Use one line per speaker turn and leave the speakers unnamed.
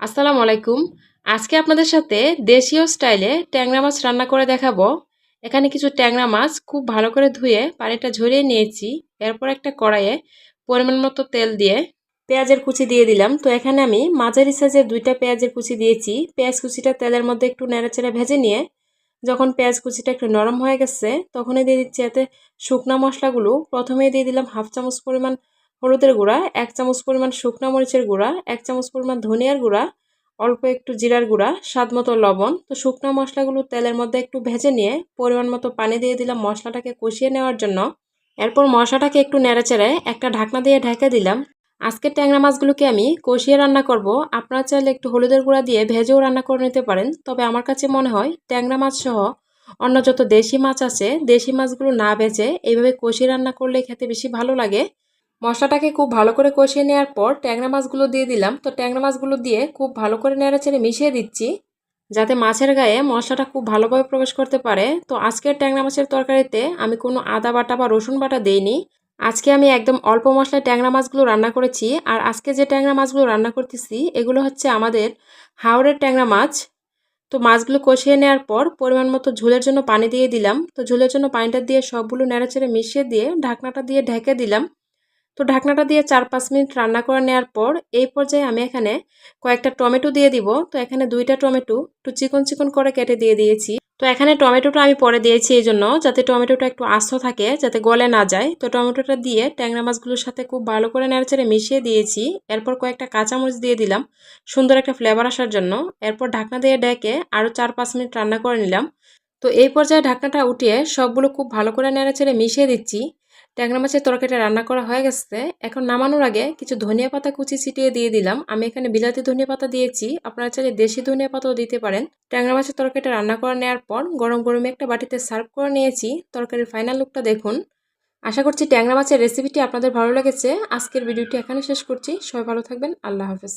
আসসালামু আলাইকুম। আজকে আপনাদের সাথে দেশীয় স্টাইলে ট্যাংরা মাছ রান্না করে দেখাবো। এখানে কিছু ট্যাংরা মাছ খুব ভালো করে ধুয়ে পানিটা ঝরিয়ে নিয়েছি। এরপর একটা কড়াইয়ে পরিমাণ মতো তেল দিয়ে পেঁয়াজের কুচি দিয়ে দিলাম। তো এখানে আমি মাঝারি সাইজের দুইটা পেঁয়াজের কুচি দিয়েছি। পেঁয়াজ কুচিটা তেলের মধ্যে একটু নেড়েচেড়ে ভেজে নিয়ে যখন পেঁয়াজ কুচিটা একটু নরম হয়ে গেছে তখনই দিয়ে দিচ্ছি এতে শুকনা মশলাগুলো। প্রথমেই দিয়ে দিলাম হাফ চামচ পরিমাণ হলুদের গুঁড়া, এক চামচ পরিমাণ শুকনো মরিচের গুঁড়া, এক চামচ পরিমাণ ধনিয়ার গুঁড়া, অল্প একটু জিরার গুঁড়া, স্বাদ মতো লবণ। তো শুকনো মশলাগুলো তেলের মধ্যে একটু ভেজে নিয়ে পরিমাণ মতো পানি দিয়ে দিলাম মশলাটাকে কষিয়ে নেওয়ার জন্য। এরপর মশলাটাকে একটু নেড়েচেড়ে একটা ঢাকনা দিয়ে ঢেকে দিলাম। আজকের ট্যাংরা মাছগুলোকে আমি কষিয়ে রান্না করব। আপনারা চাইলে একটু হলুদের গুঁড়া দিয়ে ভেজেও রান্না করে নিতে পারেন। তবে আমার কাছে মনে হয় ট্যাংরা মাছ সহ অন্য যত দেশি মাছ আছে, দেশি মাছগুলো না ভেজে এইভাবে কষিয়ে রান্না করলে খেতে বেশি ভালো লাগে। মশলাটাকে খুব ভালো করে কষিয়ে নেওয়ার পর ট্যাংরা মাছগুলো দিয়ে দিলাম। তো ট্যাংরা মাছগুলো দিয়ে খুব ভালো করে নেড়েচেড়ে মিশিয়ে দিচ্ছি, যাতে মাছের গায়ে মশলাটা খুব ভালোভাবে প্রবেশ করতে পারে। তো আজকের ট্যাংরা মাছের তরকারিতে আমি কোনো আদা বাটা বা রসুন বাটা দেইনি। আজকে আমি একদম অল্প মশলায় ট্যাংরা মাছগুলো রান্না করেছি। আর আজকে যে ট্যাংরা মাছগুলো রান্না করতেছি, এগুলো হচ্ছে আমাদের হাওড়ের ট্যাংরা মাছ। তো মাছগুলো কষিয়ে নেওয়ার পর পরিমাণ মতো ঝোলের জন্য পানি দিয়ে দিলাম। তো ঝোলের জন্য পানিটা দিয়ে সবগুলো নেড়েচেড়ে মিশিয়ে দিয়ে ঢাকনাটা দিয়ে ঢেকে দিলাম। তো ঢাকনাটা দিয়ে চার পাঁচ মিনিট রান্না করে নেওয়ার পর এই পর্যায়ে আমি এখানে কয়েকটা টমেটো দিয়ে দিব। তো এখানে দুইটা টমেটো একটু চিকন চিকন করে কেটে দিয়ে দিয়েছি। তো এখানে টমেটোটা আমি পরে দিয়েছি এই জন্য যাতে টমেটোটা একটু আস্ত থাকে, যাতে গলে না যায়। তো টমেটোটা দিয়ে ট্যাংরা মাছগুলোর সাথে খুব ভালো করে নেড়েচেড়ে মিশিয়ে দিয়েছি। এরপর কয়েকটা কাঁচামরিচ দিয়ে দিলাম সুন্দর একটা ফ্লেভার আসার জন্য। এরপর ঢাকনা দিয়ে ডেকে আরও চার পাঁচ মিনিট রান্না করে নিলাম। তো এই পর্যায়ে ঢাকনাটা উঠিয়ে সবগুলো খুব ভালো করে নেড়েচেড়ে মিশিয়ে দিচ্ছি। ট্যাংরা মাছের তরকারিটা রান্না করা হয়ে গেছে। এখন নামানোর আগে কিছু ধনিয়া পাতা কুচি ছিটিয়ে দিয়ে দিলাম। আমি এখানে বিলাতি ধনিয়া পাতা দিয়েছি। আপনারা চাইলে দেশি ধনিয়া পাতাও দিতে পারেন। ট্যাংরা মাছের তরকারিটা রান্না করে নেওয়ার পর গরম গরমে একটা বাটিতে সার্ভ করে নিয়েছি। তরকারির ফাইনাল লুকটা দেখুন। আশা করছি ট্যাংরা মাছের রেসিপিটি আপনাদের ভালো লেগেছে। আজকের ভিডিওটি এখানে শেষ করছি। সবাই ভালো থাকবেন। আল্লাহ হাফেজ।